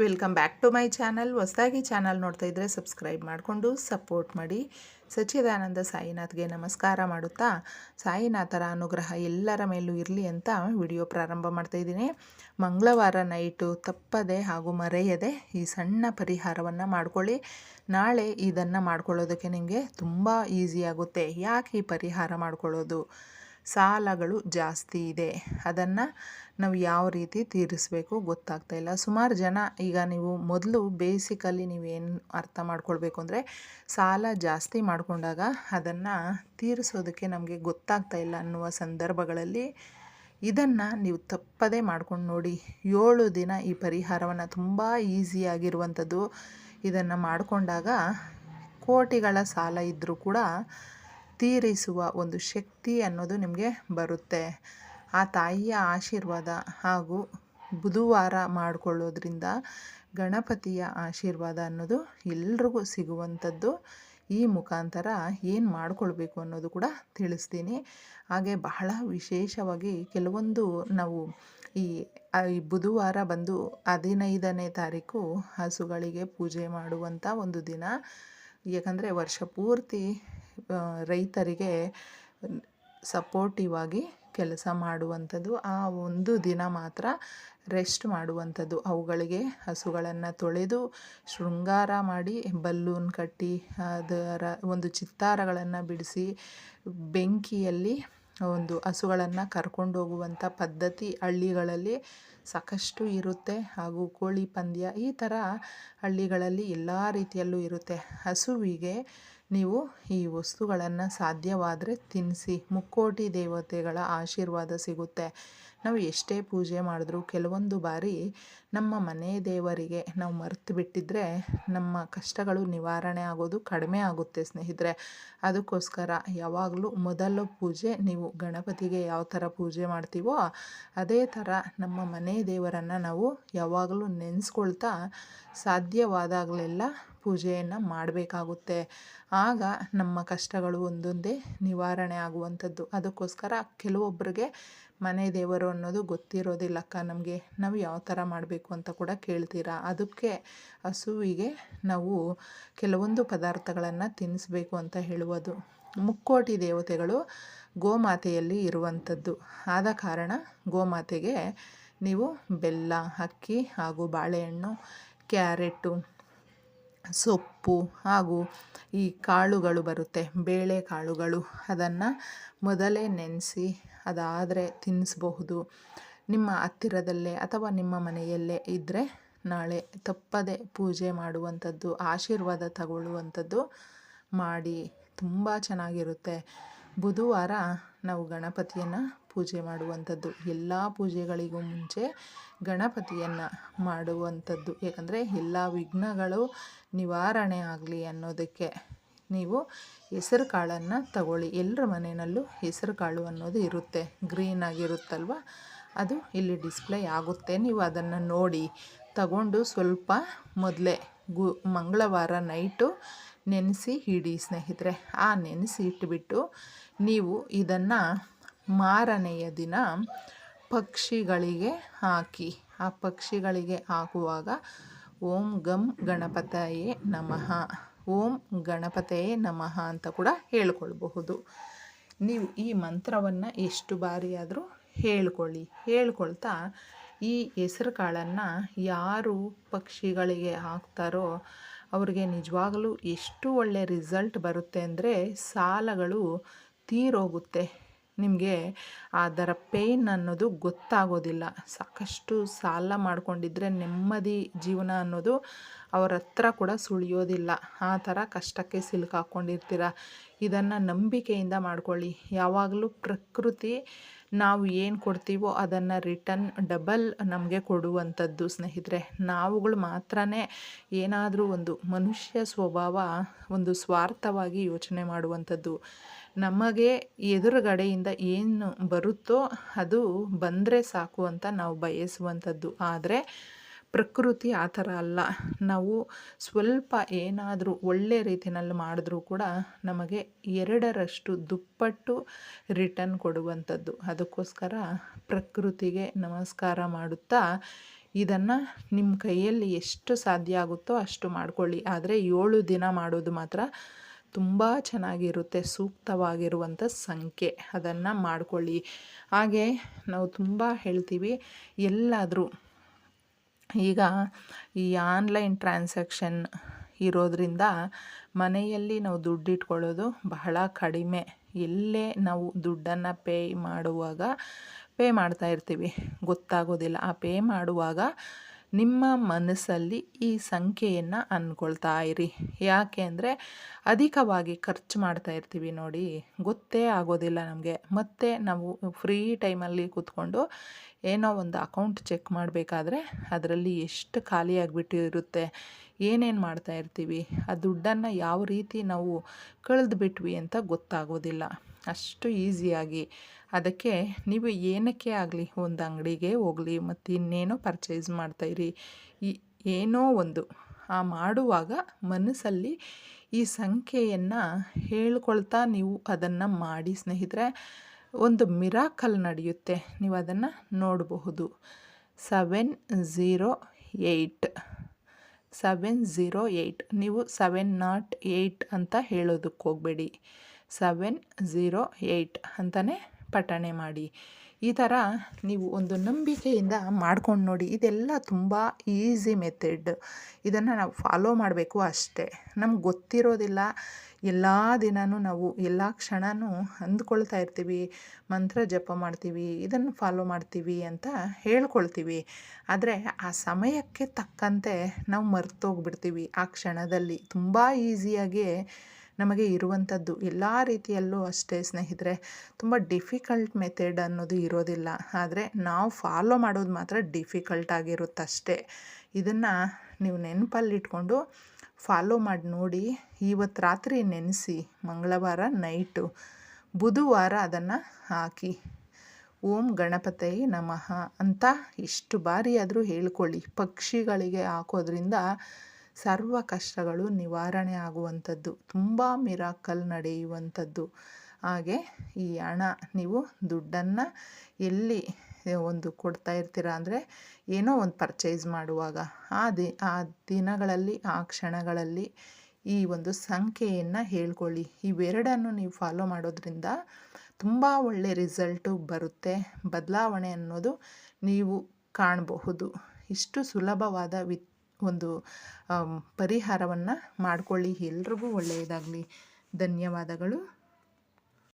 Welcome back to my channel. ಹೊಸದಾಗಿ channel ನೋಡ್ತಾ ಇದ್ದರೆ ಸಬ್ಸ್ಕ್ರೈಬ್ ಮಾಡಿಕೊಂಡು ಸಪೋರ್ಟ್ ಮಾಡಿ. ಸಚ್ಚಿದಾನಂದ ಸಾಯಿನಾಥ್ಗೆ ನಮಸ್ಕಾರ ಮಾಡುತ್ತಾ, ಸಾಯಿನಾಥರ ಅನುಗ್ರಹ ಎಲ್ಲರ ಮೇಲೂ ಇರಲಿ ಅಂತ ವಿಡಿಯೋ ಪ್ರಾರಂಭ ಮಾಡ್ತಾ ಇದ್ದೀನಿ. ಮಂಗಳವಾರ ನೈಟು ತಪ್ಪದೆ ಹಾಗೂ ಮರೆಯದೆ ಈ ಸಣ್ಣ ಪರಿಹಾರವನ್ನು ಮಾಡಿಕೊಳ್ಳಿ. ನಾಳೆ ಇದನ್ನು ಮಾಡ್ಕೊಳ್ಳೋದಕ್ಕೆ ನಿಮಗೆ ತುಂಬ ಈಸಿ ಆಗುತ್ತೆ. ಯಾಕೆ ಈ ಪರಿಹಾರ ಮಾಡ್ಕೊಳ್ಳೋದು? ಸಾಲಗಳು ಜಾಸ್ತಿ ಇದೆ. ಅದನ್ನು ನಾವು ಯಾವ ರೀತಿ ತೀರಿಸಬೇಕು ಗೊತ್ತಾಗ್ತಾ ಇಲ್ಲ. ಸುಮಾರು ಜನ ಈಗ ನೀವು ಮೊದಲು ಬೇಸಿಕಲ್ಲಿ ನೀವೇನು ಅರ್ಥ ಮಾಡ್ಕೊಳ್ಬೇಕು ಅಂದರೆ ಸಾಲ ಜಾಸ್ತಿ ಮಾಡಿಕೊಂಡಾಗ ಅದನ್ನು ತೀರಿಸೋದಕ್ಕೆ ನಮಗೆ ಗೊತ್ತಾಗ್ತಾ ಇಲ್ಲ ಅನ್ನುವ ಸಂದರ್ಭಗಳಲ್ಲಿ ಇದನ್ನು ನೀವು ತಪ್ಪದೇ ಮಾಡ್ಕೊಂಡು ನೋಡಿ. ಏಳು ದಿನ ಈ ಪರಿಹಾರವನ್ನು ತುಂಬ ಈಸಿಯಾಗಿರುವಂಥದ್ದು ಇದನ್ನು ಮಾಡಿಕೊಂಡಾಗ ಕೋಟಿಗಳ ಸಾಲ ಇದ್ದರೂ ಕೂಡ ತೀರಿಸುವ ಒಂದು ಶಕ್ತಿ ಅನ್ನೋದು ನಿಮಗೆ ಬರುತ್ತೆ. ಆ ತಾಯಿಯ ಆಶೀರ್ವಾದ ಹಾಗೂ ಬುಧವಾರ ಮಾಡಿಕೊಳ್ಳೋದ್ರಿಂದ ಗಣಪತಿಯ ಆಶೀರ್ವಾದ ಅನ್ನೋದು ಎಲ್ರಿಗೂ ಸಿಗುವಂಥದ್ದು. ಈ ಮುಖಾಂತರ ಏನು ಮಾಡಿಕೊಳ್ಬೇಕು ಅನ್ನೋದು ಕೂಡ ತಿಳಿಸ್ತೀನಿ. ಹಾಗೆ ಬಹಳ ವಿಶೇಷವಾಗಿ ಕೆಲವೊಂದು ನಾವು ಈ ಈ ಬುಧವಾರ ಬಂದು ಹದಿನೈದನೇ ತಾರೀಕು ಹಸುಗಳಿಗೆ ಪೂಜೆ ಮಾಡುವಂಥ ಒಂದು ದಿನ. ಯಾಕಂದರೆ ವರ್ಷ ಪೂರ್ತಿ ರೈತರಿಗೆ ಸಪೋರ್ಟಿವ್ ಆಗಿ ಕೆಲಸ ಮಾಡುವಂಥದ್ದು, ಆ ಒಂದು ದಿನ ಮಾತ್ರ ರೆಸ್ಟ್ ಮಾಡುವಂಥದ್ದು. ಅವುಗಳಿಗೆ ಹಸುಗಳನ್ನು ತೊಳೆದು ಶೃಂಗಾರ ಮಾಡಿ, ಬಲ್ಲೂನ್ ಕಟ್ಟಿ, ಅದರ ಒಂದು ಚಿತ್ತಾರಗಳನ್ನು ಬಿಡಿಸಿ, ಬೆಂಕಿಯಲ್ಲಿ ಒಂದು ಹಸುಗಳನ್ನು ಕರ್ಕೊಂಡು ಹೋಗುವಂಥ ಪದ್ಧತಿ ಹಳ್ಳಿಗಳಲ್ಲಿ ಸಾಕಷ್ಟು ಇರುತ್ತೆ. ಹಾಗೂ ಕೋಳಿ ಪಂದ್ಯ ಈ ಥರ ಹಳ್ಳಿಗಳಲ್ಲಿ ಎಲ್ಲ ರೀತಿಯಲ್ಲೂ ಇರುತ್ತೆ. ಹಸುವಿಗೆ ನೀವು ಈ ವಸ್ತುಗಳನ್ನು ಸಾಧ್ಯವಾದರೆ ತಿನ್ನಿಸಿ ಮುಕ್ಕೋಟಿ ದೇವತೆಗಳ ಆಶೀರ್ವಾದ ಸಿಗುತ್ತೆ. ನಾವು ಎಷ್ಟೇ ಪೂಜೆ ಮಾಡಿದ್ರೂ ಕೆಲವೊಂದು ಬಾರಿ ನಮ್ಮ ಮನೆ ದೇವರಿಗೆ ನಾವು ಮರೆತು ಬಿಟ್ಟಿದ್ರೆ ನಮ್ಮ ಕಷ್ಟಗಳು ನಿವಾರಣೆ ಆಗೋದು ಕಡಿಮೆ ಆಗುತ್ತೆ ಸ್ನೇಹಿತರೆ. ಅದಕ್ಕೋಸ್ಕರ ಯಾವಾಗಲೂ ಮೊದಲು ಪೂಜೆ, ನೀವು ಗಣಪತಿಗೆ ಯಾವ ಥರ ಪೂಜೆ ಮಾಡ್ತೀವೋ ಅದೇ ಥರ ನಮ್ಮ ಮನೆ ದೇವರನ್ನು ನಾವು ಯಾವಾಗಲೂ ನೆನೆಸ್ಕೊಳ್ತಾ ಸಾಧ್ಯವಾದಾಗಲೆಲ್ಲ ಪೂಜೆಯನ್ನು ಮಾಡಬೇಕಾಗುತ್ತೆ. ಆಗ ನಮ್ಮ ಕಷ್ಟಗಳು ಒಂದೊಂದೇ ನಿವಾರಣೆ ಆಗುವಂಥದ್ದು. ಅದಕ್ಕೋಸ್ಕರ ಕೆಲವೊಬ್ಬರಿಗೆ ಮನೆ ದೇವರು ಅನ್ನೋದು ಗೊತ್ತಿರೋದಿಲ್ಲಕ್ಕ ನಮಗೆ ನಾವು ಯಾವ ಥರ ಮಾಡಬೇಕು ಅಂತ ಕೂಡ ಕೇಳ್ತೀರಾ? ಅದಕ್ಕೆ ಹಸುವಿಗೆ ನಾವು ಕೆಲವೊಂದು ಪದಾರ್ಥಗಳನ್ನು ತಿನ್ನಿಸ್ಬೇಕು ಅಂತ ಹೇಳುವುದು. ಮುಕ್ಕೋಟಿ ದೇವತೆಗಳು ಗೋಮಾತೆಯಲ್ಲಿ ಇರುವಂಥದ್ದು. ಆದ ಕಾರಣ ಗೋಮಾತೆಗೆ ನೀವು ಬೆಲ್ಲ, ಅಕ್ಕಿ ಹಾಗೂ ಬಾಳೆಹಣ್ಣು, ಕ್ಯಾರೆಟು ಸೊಪ್ಪು ಹಾಗೂ ಈ ಕಾಳುಗಳು ಬರುತ್ತೆ, ಬೇಳೆ ಕಾಳುಗಳು. ಅದನ್ನು ಮೊದಲೇ ನೆನೆಸಿ ಅದಾದರೆ ತಿನ್ನಿಸ್ಬಹುದು ನಿಮ್ಮ ಹತ್ತಿರದಲ್ಲೇ ಅಥವಾ ನಿಮ್ಮ ಮನೆಯಲ್ಲೇ ಇದ್ದರೆ ನಾಳೆ ತಪ್ಪದೆ ಪೂಜೆ ಮಾಡುವಂಥದ್ದು, ಆಶೀರ್ವಾದ ತಗೊಳ್ಳುವಂಥದ್ದು ಮಾಡಿ. ತುಂಬ ಚೆನ್ನಾಗಿರುತ್ತೆ. ಬುಧವಾರ ನಾವು ಗಣಪತಿಯನ್ನು ಪೂಜೆ ಮಾಡುವಂಥದ್ದು, ಎಲ್ಲ ಪೂಜೆಗಳಿಗೂ ಮುಂಚೆ ಗಣಪತಿಯನ್ನು ಮಾಡುವಂಥದ್ದು. ಏಕೆಂದರೆ ಎಲ್ಲ ವಿಘ್ನಗಳು ನಿವಾರಣೆ ಆಗಲಿ ಅನ್ನೋದಕ್ಕೆ ನೀವು ಹೆಸರು ಕಾಳನ್ನು ತಗೊಳ್ಳಿ. ಎಲ್ಲರ ಮನೆಯಲ್ಲೂ ಹೆಸರು ಕಾಳು ಅನ್ನೋದು ಇರುತ್ತೆ, ಗ್ರೀನ್ ಆಗಿರುತ್ತಲ್ವ? ಅದು ಇಲ್ಲಿ ಡಿಸ್ಪ್ಲೇ ಆಗುತ್ತೆ. ನೀವು ಅದನ್ನು ನೋಡಿ ತಗೊಂಡು ಸ್ವಲ್ಪ ಮೊದಲೇ ಗು, ಮಂಗಳವಾರ ನೈಟು ನೆನೆಸಿ ಹಿಡಿ ಸ್ನೇಹಿತರೆ. ಆ ನೆನೆಸಿ ಇಟ್ಬಿಟ್ಟು ನೀವು ಇದನ್ನು ಮಾರನೆಯ ದಿನ ಪಕ್ಷಿಗಳಿಗೆ ಹಾಕಿ. ಆ ಪಕ್ಷಿಗಳಿಗೆ ಹಾಕುವಾಗ ಓಂ ಗಂ ಗಣಪತಯೇ ನಮಃ. ಓಂ ಗಣಪತಯೇ ನಮಃ ಅಂತ ಕೂಡ ಹೇಳ್ಕೊಳ್ಬಹುದು. ನೀವು ಈ ಮಂತ್ರವನ್ನು ಎಷ್ಟು ಬಾರಿ ಆದರೂ ಹೇಳ್ಕೊಳ್ಳಿ. ಹೇಳ್ಕೊಳ್ತಾ ಈ ಹೆಸರು ಕಾಳನ್ನು ಯಾರು ಪಕ್ಷಿಗಳಿಗೆ ಹಾಕ್ತಾರೋ ಅವ್ರಿಗೆ ನಿಜವಾಗಲೂ ಎಷ್ಟು ಒಳ್ಳೆಯ ರಿಸಲ್ಟ್ ಬರುತ್ತೆ ಅಂದರೆ ಸಾಲಗಳು ತೀರೋಗುತ್ತೆ. ನಿಮಗೆ ಅದರ ಪೇಯ್ನ್ ಅನ್ನೋದು ಗೊತ್ತಾಗೋದಿಲ್ಲ. ಸಾಕಷ್ಟು ಸಾಲ ಮಾಡಿಕೊಂಡಿದ್ರೆ ನೆಮ್ಮದಿ ಜೀವನ ಅನ್ನೋದು ಅವರ ಹತ್ರ ಕೂಡ ಸುಳಿಯೋದಿಲ್ಲ. ಆ ಥರ ಕಷ್ಟಕ್ಕೆ ಸಿಲುಕಾಕೊಂಡಿರ್ತೀರ ಇದನ್ನು ನಂಬಿಕೆಯಿಂದ ಮಾಡ್ಕೊಳ್ಳಿ. ಯಾವಾಗಲೂ ಪ್ರಕೃತಿ ನಾವು ಏನು ಕೊಡ್ತೀವೋ ಅದನ್ನು ರಿಟರ್ನ್ ಡಬಲ್ ನಮಗೆ ಕೊಡುವಂಥದ್ದು ಸ್ನೇಹಿತರೆ. ನಾವುಗಳು ಮಾತ್ರ ಏನಾದರೂ ಒಂದು ಮನುಷ್ಯ ಸ್ವಭಾವ, ಒಂದು ಸ್ವಾರ್ಥವಾಗಿ ಯೋಚನೆ ಮಾಡುವಂಥದ್ದು. ನಮಗೆ ಎದುರುಗಡೆಯಿಂದ ಏನು ಬರುತ್ತೋ ಅದು ಬಂದರೆ ಸಾಕು ಅಂತ ನಾವು ಬಯಸುವಂಥದ್ದು. ಆದರೆ ಪ್ರಕೃತಿ ಆ ಥರ ಅಲ್ಲ. ನಾವು ಸ್ವಲ್ಪ ಏನಾದರೂ ಒಳ್ಳೆ ರೀತಿಯಲ್ಲಿ ಮಾಡಿದ್ರೂ ಕೂಡ ನಮಗೆ ಎರಡರಷ್ಟು ದುಪ್ಪಟ್ಟು ರಿಟರ್ನ್ ಕೊಡುವಂಥದ್ದು. ಅದಕ್ಕೋಸ್ಕರ ಪ್ರಕೃತಿಗೆ ನಮಸ್ಕಾರ ಮಾಡುತ್ತಾ ಇದನ್ನು ನಿಮ್ಮ ಕೈಯಲ್ಲಿ ಎಷ್ಟು ಸಾಧ್ಯ ಆಗುತ್ತೋ ಅಷ್ಟು ಮಾಡ್ಕೊಳ್ಳಿ. ಆದರೆ ಏಳು ದಿನ ಮಾಡೋದು ಮಾತ್ರ ತುಂಬ ಚೆನ್ನಾಗಿರುತ್ತೆ ಸೂಕ್ತವಾಗಿರುವಂಥ ಸಂಖ್ಯೆ ಅದನ್ನು ಮಾಡಿಕೊಳ್ಳಿ. ಹಾಗೆ ನಾವು ತುಂಬ ಹೇಳ್ತೀವಿ, ಎಲ್ಲಾದರೂ ಈಗ ಈ ಆನ್ಲೈನ್ ಟ್ರಾನ್ಸಾಕ್ಷನ್ ಇರೋದರಿಂದ ಮನೆಯಲ್ಲಿ ನಾವು ದುಡ್ಡಿಟ್ಕೊಳ್ಳೋದು ಬಹಳ ಕಡಿಮೆ. ಎಲ್ಲೇ ನಾವು ದುಡ್ಡನ್ನು ಪೇ ಮಾಡುವಾಗ, ಪೇ ಮಾಡ್ತಾ ಇರ್ತೀವಿ. ಗೊತ್ತಾಗೋದಿಲ್ಲ. ಆ ಪೇ ಮಾಡುವಾಗ ನಿಮ್ಮ ಮನಸ್ಸಲ್ಲಿ ಈ ಸಂಖ್ಯೆಯನ್ನು ಅಂದ್ಕೊಳ್ತಾ ಇರಿ. ಯಾಕೆ ಅಂದರೆ ಅಧಿಕವಾಗಿ ಖರ್ಚು ಮಾಡ್ತಾ ಇರ್ತೀವಿ ನೋಡಿ, ಗೊತ್ತೇ ಆಗೋದಿಲ್ಲ ನಮಗೆ. ಮತ್ತೆ ನಾವು ಫ್ರೀ ಟೈಮಲ್ಲಿ ಕೂತ್ಕೊಂಡು ಏನೋ ಒಂದು ಅಕೌಂಟ್ ಚೆಕ್ ಮಾಡಬೇಕಾದ್ರೆ ಅದರಲ್ಲಿ ಎಷ್ಟು ಖಾಲಿಯಾಗಿಬಿಟ್ಟಿರುತ್ತೆ ಏನೇನು ಮಾಡ್ತಾ ಇರ್ತೀವಿ, ಆ ದುಡ್ಡನ್ನು ಯಾವ ರೀತಿ ನಾವು ಕಳೆದು ಬಿಟ್ವಿ ಅಂತ ಗೊತ್ತಾಗೋದಿಲ್ಲ. ಅಷ್ಟು ಈಸಿಯಾಗಿ ಅದಕ್ಕೆ ನೀವು ಏನಕ್ಕೆ ಆಗಲಿ ಒಂದು ಅಂಗಡಿಗೆ ಹೋಗಲಿ ಮತ್ತು ಇನ್ನೇನೋ ಪರ್ಚೇಸ್ ಮಾಡ್ತಾಯಿರಿ ಈ ಏನೋ ಒಂದು. ಆ ಮಾಡುವಾಗ ಮನಸ್ಸಲ್ಲಿ ಈ ಸಂಖ್ಯೆಯನ್ನು ಹೇಳ್ಕೊಳ್ತಾ ನೀವು ಅದನ್ನು ಮಾಡಿ ಸ್ನೇಹಿತರೆ, ಒಂದು ಮಿರಾಕಲ್ ನಡೆಯುತ್ತೆ. ನೀವು ಅದನ್ನು ನೋಡಬಹುದು. Seven zero eight seven zero eight ನೀವು ಸೆವೆನ್ ನಾಟ್ ಏಯ್ಟ್ ಅಂತ ಹೇಳೋದಕ್ಕೆ ಹೋಗಬೇಡಿ. ಸೆವೆನ್ ಝೀರೋ ಏಯ್ಟ್ ಅಂತಲೇ ಪಠಣೆ ಮಾಡಿ. ಈ ಥರ ನೀವು ಒಂದು ನಂಬಿಕೆಯಿಂದ ಮಾಡ್ಕೊಂಡು ನೋಡಿ, ಇದೆಲ್ಲ ತುಂಬ ಈಸಿ ಮೆಥಡ್ ಇದನ್ನು ನಾವು ಫಾಲೋ ಮಾಡಬೇಕು ಅಷ್ಟೇ. ನಮ್ಗೆ ಗೊತ್ತಿರೋದಿಲ್ಲ. ಎಲ್ಲ ದಿನವೂ ನಾವು ಎಲ್ಲ ಕ್ಷಣವೂ ಅಂದ್ಕೊಳ್ತಾ ಇರ್ತೀವಿ. ಮಂತ್ರ ಜಪ ಮಾಡ್ತೀವಿ, ಇದನ್ನು ಫಾಲೋ ಮಾಡ್ತೀವಿ ಅಂತ ಹೇಳ್ಕೊಳ್ತೀವಿ. ಆದರೆ ಆ ಸಮಯಕ್ಕೆ ತಕ್ಕಂತೆ ನಾವು ಮರ್ತೋಗ್ಬಿಡ್ತೀವಿ ಆ ಕ್ಷಣದಲ್ಲಿ. ತುಂಬ ಈಸಿಯಾಗಿ ನಮಗೆ ಇರುವಂಥದ್ದು ಎಲ್ಲ ರೀತಿಯಲ್ಲೂ ಅಷ್ಟೇ ಸ್ನೇಹಿತರೆ, ತುಂಬ ಡಿಫಿಕಲ್ಟ್ ಮೆಥಡ್ ಅನ್ನೋದು ಇರೋದಿಲ್ಲ. ಆದರೆ ನಾವು ಫಾಲೋ ಮಾಡೋದು ಮಾತ್ರ ಡಿಫಿಕಲ್ಟ್ ಆಗಿರುತ್ತಷ್ಟೇ ಇದನ್ನು ನೀವು ನೆನಪಲ್ಲಿಟ್ಕೊಂಡು ಫಾಲೋ ಮಾಡಿ ನೋಡಿ ಇವತ್ತು ರಾತ್ರಿ ನೆನೆಸಿ, ಮಂಗಳವಾರ ನೈಟು ಬುಧವಾರ ಅದನ್ನು ಹಾಕಿ. ಓಂ ಗಣಪತಿ ನಮಃ ಅಂತ ಇಷ್ಟು ಬಾರಿ ಆದರೂ ಹೇಳ್ಕೊಳ್ಳಿ. ಪಕ್ಷಿಗಳಿಗೆ ಹಾಕೋದ್ರಿಂದ ಸರ್ವ ಕಷ್ಟಗಳು ನಿವಾರಣೆ ಆಗುವಂಥದ್ದು, ತುಂಬ ಮಿರಾಕಲ್ ನಡೆಯುವಂಥದ್ದು. ಹಾಗೆ ಈ ಹಣ, ನೀವು ದುಡ್ಡನ್ನು ಎಲ್ಲಿ ಒಂದು ಕೊಡ್ತಾ ಇರ್ತೀರ ಅಂದರೆ ಏನೋ ಒಂದು ಪರ್ಚೇಸ್ ಮಾಡುವಾಗ, ಆ ದಿ, ಆ ದಿನಗಳಲ್ಲಿ, ಆ ಕ್ಷಣಗಳಲ್ಲಿ ಈ ಒಂದು ಸಂಖ್ಯೆಯನ್ನು ಹೇಳ್ಕೊಳ್ಳಿ. ಇವೆರಡನ್ನು ನೀವು ಫಾಲೋ ಮಾಡೋದ್ರಿಂದ ತುಂಬ ಒಳ್ಳೆ ರಿಸಲ್ಟು ಬರುತ್ತೆ. ಬದಲಾವಣೆ ಅನ್ನೋದು ನೀವು ಕಾಣಬಹುದು. ಇಷ್ಟು ಸುಲಭವಾದ ವಿ ಒಂದು ಪರಿಹಾರವನ್ನು ಮಾಡಿಕೊಳ್ಳಿ. ಎಲ್ರಿಗೂ ಒಳ್ಳೆಯದಾಗಲಿ. ಧನ್ಯವಾದಗಳು.